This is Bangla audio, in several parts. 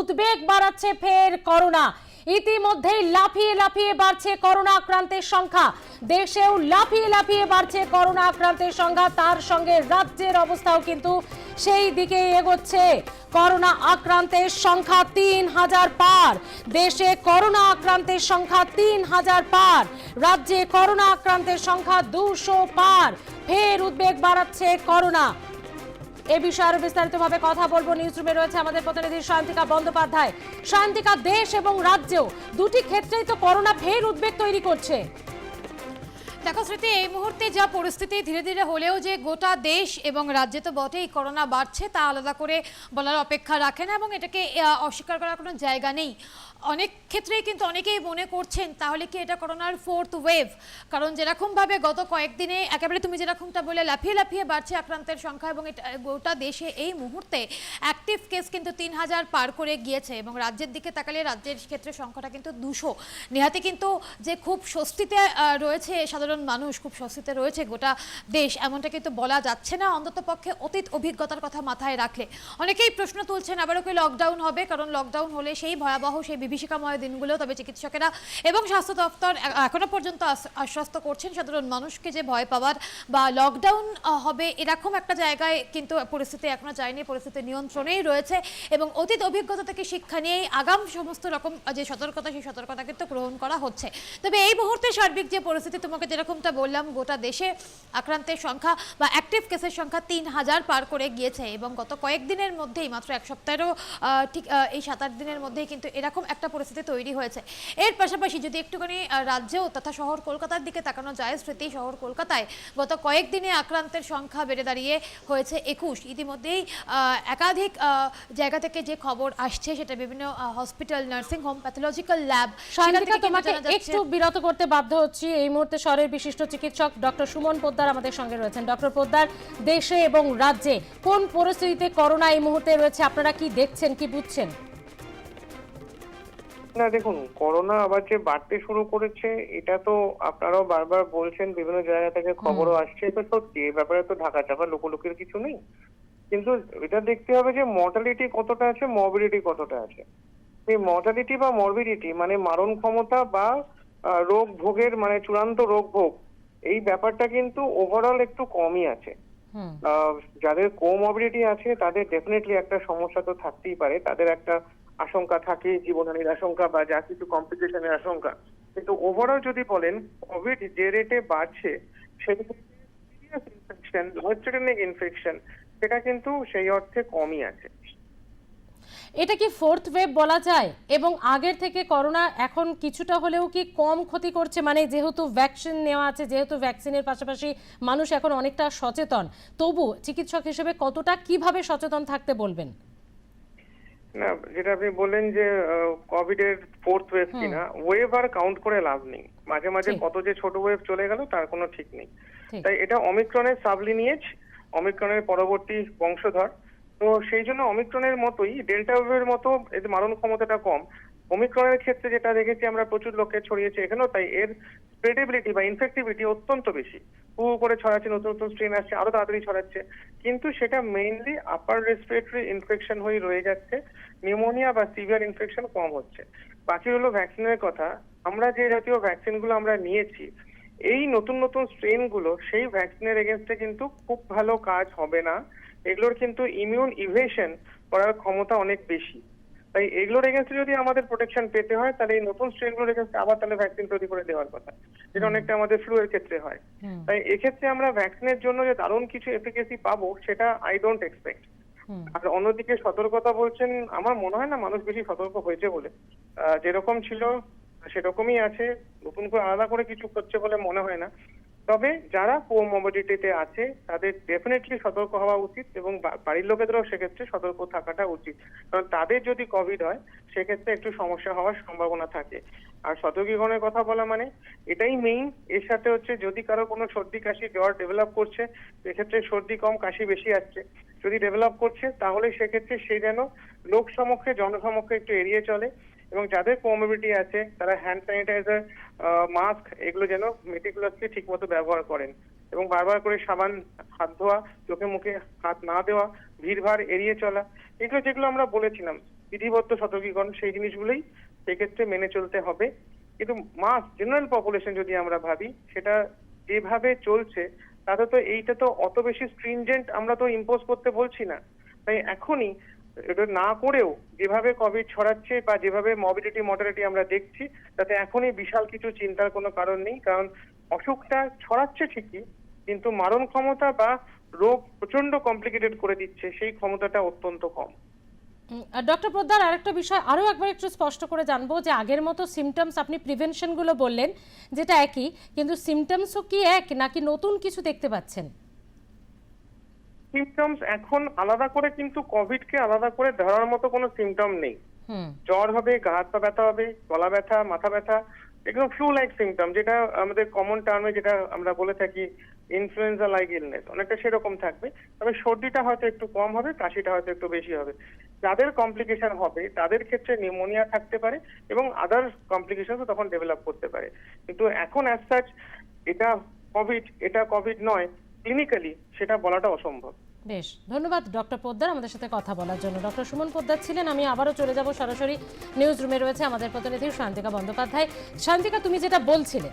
উদ্বেগ বাড়াচ্ছে ফের করোনা। ইতিমধ্যেই লাফিয়ে লাফিয়ে বাড়ছে করোনা আক্রান্তের সংখ্যা। দেশেও লাফিয়ে লাফিয়ে বাড়ছে করোনা আক্রান্তের সংখ্যা। তার সঙ্গে রাজ্যের অবস্থাও কিন্তু সেই দিকে এগোচ্ছে। করোনা আক্রান্তের সংখ্যা তিন হাজার পার। দেশে করোনা আক্রান্তের সংখ্যা তিন হাজার পার। রাজ্যে করোনা আক্রান্তের সংখ্যা দুশো পার। ফের উদ্বেগ বাড়াচ্ছে করোনা। এ বিষয়ে আরও বিস্তারিতভাবে কথা বলব। নিউজ রুমে রয়েছে আমাদের প্রতিনিধি শান্তিকা বন্দ্যোপাধ্যায়। শান্তিকা দেশ এবং রাজ্যেও দুটি ক্ষেত্রেই তো করোনা ফের উদ্বেগ তৈরি করছে। দেখো স্মৃতি, এই মুহূর্তে যা পরিস্থিতি ধীরে ধীরে হলেও যে গোটা দেশ এবং রাজ্যে তো বটেই করোনা বাড়ছে, তা আলাদা করে বলার অপেক্ষা রাখে না এবং এটাকে অস্বীকার করার কোনো জায়গা নেই। অনেক ক্ষেত্রেই কিন্তু অনেকেই মনে করছেন, তাহলে কি এটা করোনার ফোর্থ ওয়েভ কারণ যেরকমভাবে গত কয়েকদিনে একেবারে তুমি যেরকমটা বলে লাফিয়ে লাফিয়ে বাড়ছে আক্রান্তের সংখ্যা এবং এটা, গোটা দেশে এই মুহূর্তে অ্যাক্টিভ কেস কিন্তু তিন হাজার পার করে গিয়েছে এবং রাজ্যের দিকে তাকালে রাজ্যের ক্ষেত্রে সংখ্যাটা কিন্তু দুশো। নেহাতি কিন্তু যে খুব স্বস্তিতে রয়েছে সাধারণ মানুষ খুব স্বস্তিতে রয়েছে গোটা দেশ। এমনটা কিন্তু বলা যাচ্ছে না, অন্তত পক্ষে অতীত অভিজ্ঞতার কথা মাথায় রাখলে। অনেকেই প্রশ্ন তুলছেন, আবারও কি লকডাউন হবে? কারণ লকডাউন হলে সেই ভয়াবহ, সেই বিভীষিকাময় দিনগুলো তবে চিকিৎসকেরা এবং স্বাস্থ্য দপ্তর এখনও পর্যন্ত আশ্বস্ত করছেন সাধারণ মানুষকে যে ভয় পাওয়ার বা লকডাউন হবে এরকম একটা জায়গায় কিন্তু পরিস্থিতি এখনও যায়নি, পরিস্থিতি নিয়ন্ত্রণেই রয়েছে এবং অতীত অভিজ্ঞতা থেকে শিক্ষা নিয়েই আগাম সমস্ত রকম যে সতর্কতা, সেই সতর্কতা কিন্তু গ্রহণ করা হচ্ছে। তবে এই মুহূর্তে সার্বিক যে পরিস্থিতি, তোমাকে যেরকমটা বললাম গোটা দেশে আক্রান্তের সংখ্যা বা অ্যাক্টিভ কেসের সংখ্যা তিন হাজার পার করে গিয়েছে এবং গত কয়েকদিনের মধ্যেই মাত্র এক সপ্তাহেরও ঠিক এই সাত আট দিনের মধ্যেই কিন্তু এরকম একটা পরিস্থিতি তৈরি হয়েছে। এর পাশাপাশি যদি একটুখানি রাজ্যেও তথা শহর কলকাতার দিকে তাকানো যায় স্মৃতি শহর কলকাতায় গত কয়েকদিনে আক্রান্তের সংখ্যা বেড়ে দাঁড়িয়ে হয়েছে একুশ। ইতিমধ্যেই আহ, একাধিক জায়গা থেকে যে খবর আসছে সেটা বিভিন্ন hospital nursing home pathological lab তোমাকে একটু বিরত করতে বাধ্য হচ্ছি। এই মুহূর্তে বিশিষ্ট চিকিৎসক ডক্টর সুমন পোদ্দার আমাদের সঙ্গে রয়েছেন। ডক্টর পোদ্দার দেশে এবং রাজ্যে কোন পরিস্থিতিতে করোনা এই মুহূর্তে রয়েছে? আপনারা কি দেখছেন কি বুঝছেন? না দেখুন করোনা আবার যে বাড়তে শুরু করেছে এটা তো আপনারাও বারবার বলছেন বিভিন্ন জায়গা থেকে খবরও আসছে তো সত্যি এই ব্যাপারে তো ঢাকা চাপা লোকলোকের কিছু নেই। কিন্তু এটা দেখতে হবে যে মর্টালিটি কতটা আছে মর্বিডিটি কতটা আছে। এই মর্টালিটি বা মর্বিডিটি মানে মারণ ক্ষমতা বা রোগ ভোগের মানে চূড়ান্ত রোগ ভোগ এই ব্যাপারটা কিন্তু ওভারঅল একটু কমই আছে। যাদের কোমবিলিটি আছে তাদের ডেফিনেটলি একটা সমস্যা তো থাকতেই পারে। তাদের একটা আশঙ্কা থাকে জীবনহানির আশঙ্কা বা যা কিছু কমপ্লিকেশনের আশঙ্কা। কিন্তু ওভারঅল যদি বলেন কোভিড যে রেটে বাড়ছে সেটা ইনফেকশন লাইফ ইনফেকশন সেটা কিন্তু সেই অর্থে কমই আছে। এটা কি ফোর্থ ওয়েভ বলা যায়? এবং আগের থেকে করোনা এখন কিছুটা হলেও কি কম ক্ষতি করছে? মানে যেহেতু ভ্যাকসিন নেওয়া আছে যেহেতু ভ্যাকসিনের পাশাপাশি মানুষ এখন অনেকটা সচেতন তবু চিকিৎসক হিসেবে কতটা কীভাবে সচেতন থাকতে বলবেন? না যেটা আপনি বললেন যে কোভিড এর ফোর্থ ওয়েভ কিনা ওয়েভ আর কাউন্ট করে লাভ নেই। মাঝে মাঝে কত যে ছোট ওয়েভ চলে গেল তার কোনো ঠিক নেই। তাই এটা অমিক্রনের সাবলিনিয়েজ অমিক্রনের পরবর্তী বংশধর তো সেই জন্য অমিক্রনের মতোই ডেল্টা ওয়েভের মতো এর মারণ ক্ষমতাটা কম। অমিক্রনের ক্ষেত্রে যেটা দেখেছি আমরা প্রচুর লোককে ছড়িয়েছে এখানেও, তাই এর স্প্রেডেবিলিটি বা ইনফেক্টিভিটি অত্যন্ত বেশি। হু করে ছড়াচ্ছে, নতুন নতুন স্ট্রেন আসছে, আরও তাড়াতাড়ি ছড়াচ্ছে। কিন্তু সেটা মেইনলি আপার রেসপিরেটরি ইনফেকশন হয়ে রয়ে যাচ্ছে। নিউমোনিয়া বা সিভিয়ার ইনফেকশন কম হচ্ছে। বাকি হলো ভ্যাকসিনের কথা। আমরা যে জাতীয় ভ্যাকসিনগুলো আমরা নিয়েছি, এই নতুন নতুন স্ট্রেনগুলো, সেই ভ্যাকসিনের এগেনস্টে কিন্তু খুব ভালো কাজ হবে না। এগুলোর কিন্তু ইমিউন ইভেশন করার ক্ষমতা অনেক বেশি। তাই এগুলোর এগেনস্টে যদি আমাদের প্রোটেকশন পেতে হয় তাহলে এই নতুন স্ট্রেনগুলোর এগেনস্টে আবার তাহলে ভ্যাকসিন তৈরি করে দেওয়ার কথা। যেটা অনেকটা আমাদের ফ্লু এর ক্ষেত্রে হয়। তাই এক্ষেত্রে আমরা ভ্যাকসিনের জন্য যে দারুণ কিছু এফিকেসি পাবো সেটা আই ডোন্ট এক্সপেক্ট আর অন্যদিকে সতর্কতা বলছেন আমার মনে হয় না মানুষ বেশি সতর্ক হয়েছে বলে। আহ, যেরকম ছিল সেরকমই আছে। নতুন করে আলাদা করে কিছু করছে বলে মনে হয় না। তবে যারা কোমোবিডিটিতে আছে, তাদের ডেফিনেটলি সতর্ক হওয়া উচিত এবং বাড়ির লোকেদেরও সেক্ষেত্রে সতর্ক থাকাটা উচিত। কারণ তাদের যদি কোভিড হয়, সেক্ষেত্রে একটু সমস্যা হওয়ার সম্ভাবনা থাকে। আর সতর্কীকরণের কথা বলা মানে এটাই মেইন এর সাথে হচ্ছে যদি কারও কোনো সর্দি, কাশি, জ্বর ডেভেলপ করছে, সেক্ষেত্রে সর্দি কম, কাশি বেশি আসছে। যদি ডেভেলপ করছে, তাহলে সেক্ষেত্রে সে যেন লোক সমক্ষে, জনসমক্ষে একটু এড়িয়ে চলে। এবং যাদের কোমোবিলিটি আছে, তারা হ্যান্ড স্যানিটাইজার মাস্ক এগুলো যেন মেটিকুলাসলি ঠিকমতো ব্যবহার করেন। এবং বারবার করে সাবান, হাত ধোয়া, চোখে মুখে হাত না দেওয়া, ভিড়ভাড় এড়িয়ে চলা, এগুলো যেগুলো আমরা বলেছিলাম, বিধিবদ্ধ সতর্কীকরণ, সেই জিনিসগুলোই সেক্ষেত্রে মেনে চলতে হবে। কিন্তু মাস জেনারেল পপুলেশন যদি আমরা ভাবি, সেটা যেভাবে চলছে, তাতে তো এইটা তো অত বেশি স্ট্রিনজেন্ট আমরা তো ইম্পোজ করতে বলছি না। তাই এখনই এটা না করেও যেভাবে কোভিড ছড়াচ্ছে বা যেভাবে মবিলিটি মর্টালিটি আমরা দেখছি, তাতে এখনই বিশাল কিছু চিন্তার কোনো কারণ নেই। কারণ অসুখটা ছড়াচ্ছে ঠিকই, কিন্তু মারণ ক্ষমতা বা রোগ প্রচণ্ড কমপ্লিকেটেড করে দিচ্ছে, সেই ক্ষমতাটা অত্যন্ত কম। ডক্টর পোদ্দার আরেকটা বিষয় আরও একবার একটু স্পষ্ট করে জানব যে আগের মতো সিমটমস আপনি প্রিভেনশনগুলো বললেন, যেটা একই, কিন্তু সিমটমসও কি এক নাকি নতুন কিছু দেখতে পাচ্ছেন? সিমটমস এখন আলাদা করে কিন্তু কোভিড কে আলাদা করে ধরার মতো কোনো সিমটম নেই। জ্বর হবে গা হাত পা ব্যথা হবে গলা ব্যথা মাথা ব্যথা এগুলো ফ্লু লাইক সিমটম যেটা আমাদের কমন টার্মে যেটা আমরা বলে থাকি ইনফ্লুয়েঞ্জা লাইক ইলনেস অনেকটা সেরকম থাকবে। তবে সর্দিটা হয়তো একটু কম হবে কাশিটা হয়তো একটু বেশি হবে। যাদের কমপ্লিকেশন হবে তাদের ক্ষেত্রে নিউমোনিয়া থাকতে পারে এবং আদার কমপ্লিকেশনও তখন ডেভেলপ করতে পারে। কিন্তু এখন অ্যাজ সাচ এটা কোভিড এটা কোভিড নয় ক্লিনিক্যালি সেটা বলাটা অসম্ভব। বেশ, ধন্যবাদ ডক্টর পোদ্দার আমাদের সাথে কথা বলার জন্য। ডক্টর সুমন পোদ্দার ছিলেন, আমি আবারও চলে যাব সরাসরি নিউজ রুমে রয়েছে আমাদের প্রতিনিধি শান্তিকা বন্দ্যোপাধ্যায়। শান্তিকা, তুমি যেটা বলছিলে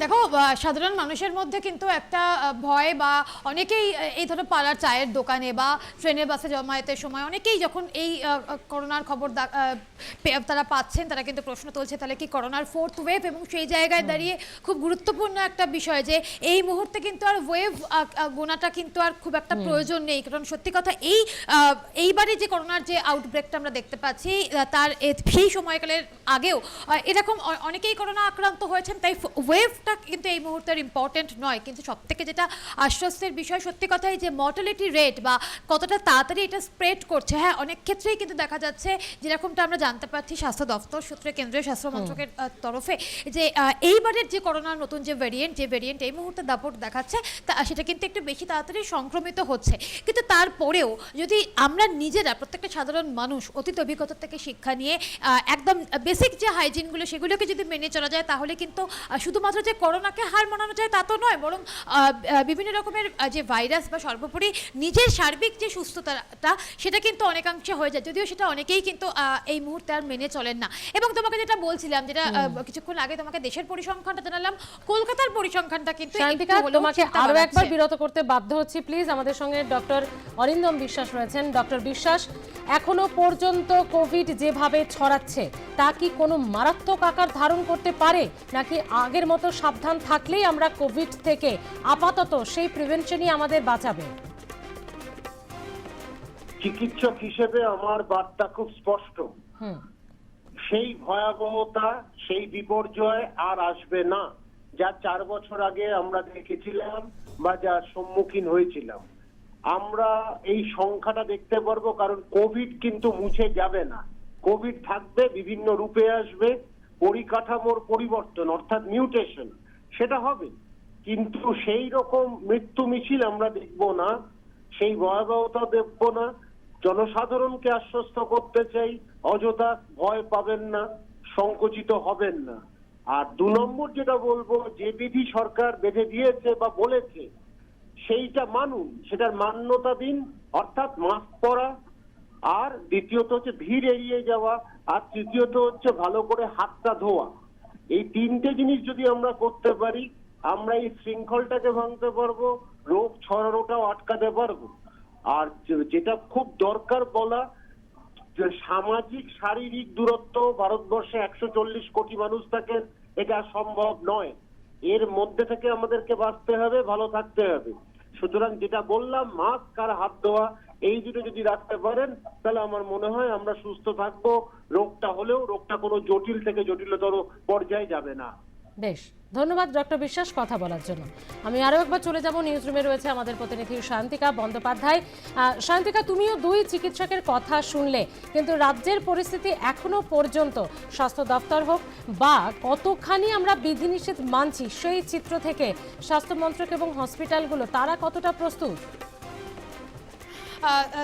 দেখো সাধারণ মানুষের মধ্যে কিন্তু একটা ভয় বা অনেকেই এই ধরো পাড়ার চায়ের দোকানে বা ট্রেনে বাসে জমায়েতের সময় অনেকেই যখন এই করোনার খবর তারা পাচ্ছেন তারা কিন্তু প্রশ্ন তুলছে তাহলে কি করোনার ফোর্থ ওয়েভ এবং সেই জায়গায় দাঁড়িয়ে খুব গুরুত্বপূর্ণ একটা বিষয় যে এই মুহূর্তে কিন্তু আর ওয়েভ গোনাটা কিন্তু আর খুব একটা প্রয়োজন নেই। কারণ সত্যি কথা এই এইবারে যে করোনার যে আউটব্রেকটা আমরা দেখতে পাচ্ছি তার সেই সময়কালের আগেও এরকম অনেকেই করোনা আক্রান্ত হয়েছেন তাই ওয়েভটা কিন্তু এই মুহূর্তে ইম্পর্টেন্ট নয়। কিন্তু সব থেকে যেটা আশ্বস্তের বিষয় সত্যি কথাই যে মর্টালিটি রেট বা কতটা তাড়াতাড়ি এটা স্প্রেড করছে হ্যাঁ অনেক ক্ষেত্রেই কিন্তু দেখা যাচ্ছে যেরকমটা আমরা জানতে পারছি স্বাস্থ্য দপ্তর সূত্রে কেন্দ্রীয় স্বাস্থ্য মন্ত্রকের তরফে যে এইবারের যে করোনার নতুন যে ভেরিয়েন্ট যে ভেরিয়েন্ট এই মুহূর্তে দাপট দেখাচ্ছে তা সেটা কিন্তু একটু বেশি তাড়াতাড়ি সংক্রমিত হচ্ছে। কিন্তু তারপরেও যদি আমরা নিজেরা প্রত্যেকটা সাধারণ মানুষ অতীত অভিজ্ঞতা থেকে শিক্ষা নিয়ে একদম বেসিক যে হাইজিনগুলো সেগুলোকে যদি মেনে চলা যায় তাহলে কিন্তু শুধুমাত্র যে করোনাকে হার মানানো যায় তা তো নয় বরং বিভিন্ন রকমের যে ভাইরাস বা সর্বোপরি নিজের সার্বিক যে সুস্থতাটা সেটা কিন্তু অনেকাংশে হয়ে যায়। যদিও সেটা অনেকেই কিন্তু এই মুহূর্তে আর মেনে চলেন না। এবং তোমাকে যেটা বলছিলাম যেটা কিছুক্ষণ আগে তোমাকে দেশের পরিসংখ্যানটা জানালাম কলকাতার পরিসংখ্যানটা কিন্তু তোমাকে আরও। একবার বিরত করতে বাধ্য হচ্ছি প্লিজ। আমাদের সঙ্গে ডক্টর অরিন্দম বিশ্বাস রয়েছেন ডক্টর বিশ্বাস। এখনও পর্যন্ত কোভিড যেভাবে ছড়াচ্ছে তা কি কোনো মারাত্মক আকার ধারণ করতে পারে? নাকি আগের মতো সাবধান থাকলেই আমরা কোভিড থেকে আপাতত সেই প্রিভেনশনই আমাদের বাঁচাবে? চিকিৎসক হিসেবে আমার বার্তা খুব স্পষ্ট। সেই ভয়াবহতা সেই বিপর্যয় আর আসবে না যা চার বছর আগে আমরা দেখেছিলাম বা যা সম্মুখীন হয়েছিলাম। আমরা এই সংখ্যাটা দেখতে পারব, কারণ কোভিড কিন্তু মুছে যাবে না। কোভিড থাকবে, বিভিন্ন রূপে আসবে, পরিকাঠামোর পরিবর্তন, অর্থাৎ মিউটেশন, সেটা হবে। কিন্তু সেই রকম মৃত্যু মিছিল আমরা দেখব না, সেই ভয়াবহতা দেখব না। জনসাধারণকে আশ্বস্ত করতে চাই, অযথা ভয় পাবেন না, সংকুচিত হবেন না। আর দু নম্বর যেটা বলব, যে বিধি সরকার বেঁধে দিয়েছে বা বলেছে সেইটা মানুন, সেটার মান্যতা দিন অর্থাৎ মাস্ক পরা আর দ্বিতীয়ত হচ্ছে ভিড় এড়িয়ে যাওয়া, আর তৃতীয়ত হচ্ছে ভালো করে হাতটা ধোয়া। এই তিনটে জিনিস যদি আমরা করতে পারি, আমরা এই শৃঙ্খলটাকে ভাঙতে পারব, রোগ ছড়ানোটাও আটকাতে পারব। আর যেটা খুব দরকার বলা সামাজিক শারীরিক দূরত্ব, ভারতবর্ষে একশো চল্লিশ কোটি মানুষ থাকেন, এটা সম্ভব নয়। এর মধ্যে থেকে আমাদেরকে বাঁচতে হবে, ভালো থাকতে হবে। সুতরাং যেটা বললাম মাস্ক আর হাত ধোয়া, এই দুটো যদি রাখতে পারেন, তাহলে আমার মনে হয় আমরা সুস্থ থাকব। রোগটা হলেও রোগটা কোনো জটিল থেকে জটিলতর পর্যায়ে যাবে না। বেশ, ধন্যবাদ ডক্টর বিশ্বাস কথা বলার জন্য। আমি আরও একবার চলে যাব নিউজ রুমে রয়েছে আমাদের প্রতিনিধি শান্তিকা বন্দ্যোপাধ্যায়। শান্তিকা, তুমিও দুই চিকিৎসকের কথা শুনলে, কিন্তু রাজ্যের পরিস্থিতি এখনও পর্যন্ত স্বাস্থ্য দপ্তর হোক বা কতখানি আমরা বিধিনিষেধ মানছি, সেই চিত্র থেকে স্বাস্থ্য মন্ত্রক এবং হসপিটালগুলো তারা কতটা প্রস্তুত?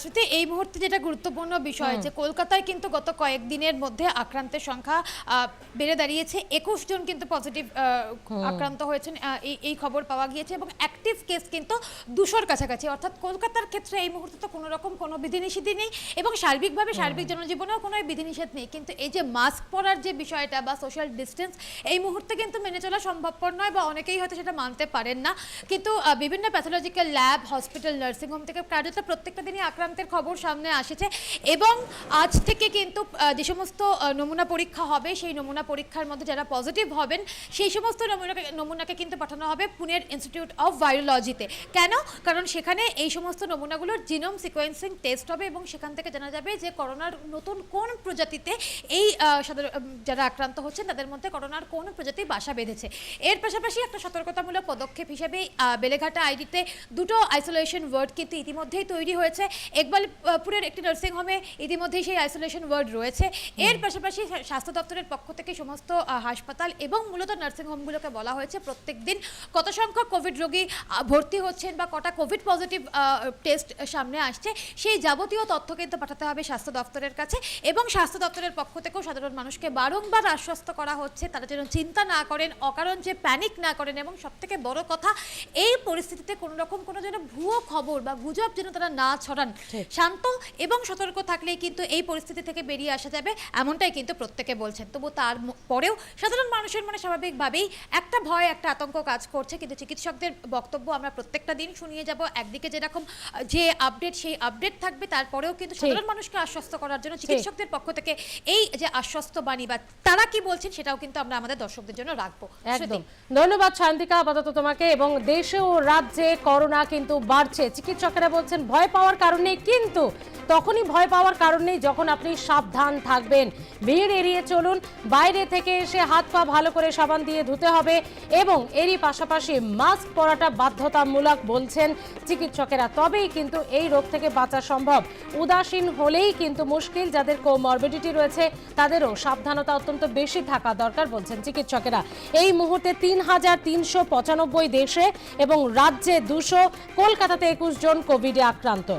শ্রুতি এই মুহূর্তে যেটা গুরুত্বপূর্ণ বিষয় যে কলকাতায় কিন্তু গত কয়েকদিনের মধ্যে আক্রান্তের সংখ্যা বেড়ে দাঁড়িয়েছে। একুশ জন কিন্তু পজিটিভ আক্রান্ত হয়েছেন এই খবর পাওয়া গিয়েছে এবং অ্যাক্টিভ কেস কিন্তু দুশোর কাছাকাছি। অর্থাৎ কলকাতার ক্ষেত্রে এই মুহূর্তে তো কোনো রকম কোনো বিধিনিষেধই নেই এবং সার্বিকভাবে সার্বিক জনজীবনেও কোনো বিধিনিষেধ নেই। কিন্তু এই যে মাস্ক পরার যে বিষয়টা বা সোশ্যাল ডিস্টেন্স এই মুহূর্তে কিন্তু মেনে চলা সম্ভবপর নয় বা অনেকেই হয়তো সেটা মানতে পারেন না। কিন্তু বিভিন্ন প্যাথোলজিক্যাল ল্যাব হসপিটাল নার্সিংহোম থেকে কার্যত প্রত্যেকটা দিনই আক্রান্তের খবর সামনে আসেছে এবং আজ থেকে কিন্তু যে সমস্ত নমুনা পরীক্ষা হবে, সেই নমুনা পরীক্ষার মধ্যে যারা পজিটিভ হবেন, সেই সমস্ত নমুনাকে নমুনাকে কিন্তু পাঠানো হবে পুনের ইনস্টিটিউট অফ ভাইরোলজিতে কেন? কারণ সেখানে এই সমস্ত নমুনাগুলোর জিনোম সিকোয়েন্সিং টেস্ট হবে এবং সেখান থেকে জানা যাবে যে করোনার নতুন কোন প্রজাতিতে এই যারা আক্রান্ত হচ্ছেন, তাদের মধ্যে করোনার কোন প্রজাতি বাসা বেঁধেছে। এর পাশাপাশি একটা সতর্কতামূলক পদক্ষেপ হিসেবে বেলেঘাটা আইডিতে দুটো আইসোলেশন ওয়ার্ড কিন্তু ইতিমধ্যেই তৈরি হয়েছে। একবালপুরের একটি নার্সিংহোমে ইতিমধ্যেই সেই আইসোলেশন ওয়ার্ড রয়েছে। এর পাশাপাশি স্বাস্থ্য দপ্তরের পক্ষ থেকে সমস্ত হাসপাতাল এবং মূলত নার্সিংহোমগুলোকে বলা হয়েছে প্রত্যেক দিন কত সংখ্যক কোভিড রোগী ভর্তি হচ্ছেন বা কটা কোভিড পজিটিভ টেস্ট সামনে আসছে সেই যাবতীয় তথ্য কিন্তু পাঠাতে হবে স্বাস্থ্য দপ্তরের কাছে এবং স্বাস্থ্য দপ্তরের পক্ষ থেকেও সাধারণ মানুষকে বারংবার আশ্বস্ত করা হচ্ছে। তারা যেন চিন্তা না করেন অকারণ যে প্যানিক না করেন এবং সবথেকে বড় কথা এই পরিস্থিতিতে কোনো রকম কোনো যেন ভুয়ো খবর বা গুজব যেন তারা না ছড়ান শান্ত এবং সতর্ক থাকলেই কিন্তু এই পরিস্থিতি থেকে বেরিয়ে আসা যাবে এমনটাই কিন্তু প্রত্যেকে বলছেন। তবু তার পরেও সাধারণ মানুষের মনে স্বাভাবিকভাবেই একটা ভয় একটা আতঙ্ক কাজ করছে। কিন্তু চিকিৎসকদের বক্তব্য আমরা প্রত্যেকটা দিন শুনিয়ে যাব। একদিকে যেরকম যে আপডেট সেই আপডেট থাকবে তারপরেও কিন্তু সাধারণ মানুষকে আশ্বস্ত করার জন্য চিকিৎসকদের পক্ষ থেকে এই যে আশ্বস্ত বাণী বা তারা কি বলছেন সেটাও কিন্তু আমরা আমাদের দর্শকদের জন্য রাখব। একদম। ধন্যবাদ শান্তিকা আপাতত তোমাকে। এবং দেশে ও রাজ্যে করোনা কিন্তু বাড়ছে। চিকিৎসকেরা বলছেন ভয় পাওয়ার কারণে, কিন্তু তখনই ভয় পাওয়ার কারণে যখন আপনি সাবধান থাকবেন। ভিড় এড়িয়ে চলুন, বাইরে থেকে এসে হাত পা ভালো করে সাবান দিয়ে ধুতে হবে এবং এরই পাশাপাশি মাস্ক পরাটা বাধ্যতামূলক বলছেন চিকিৎসকেরা। তবেই কিন্তু এই রোগ থেকে বাঁচা সম্ভব। উদাসীন হলেই কিন্তু মুশকিল। যাদের কোমরবিডিটি রয়েছে, তাদেরও সাবধানতা অত্যন্ত বেশি থাকা দরকার বলছেন চিকিৎসকেরা। এই মুহূর্তে তিন হাজার তিনশো পঁচানব্বই দেশে এবং রাজ্যে দুশো, কলকাতাতে একুশ জন কোভিডে আক্রান্ত।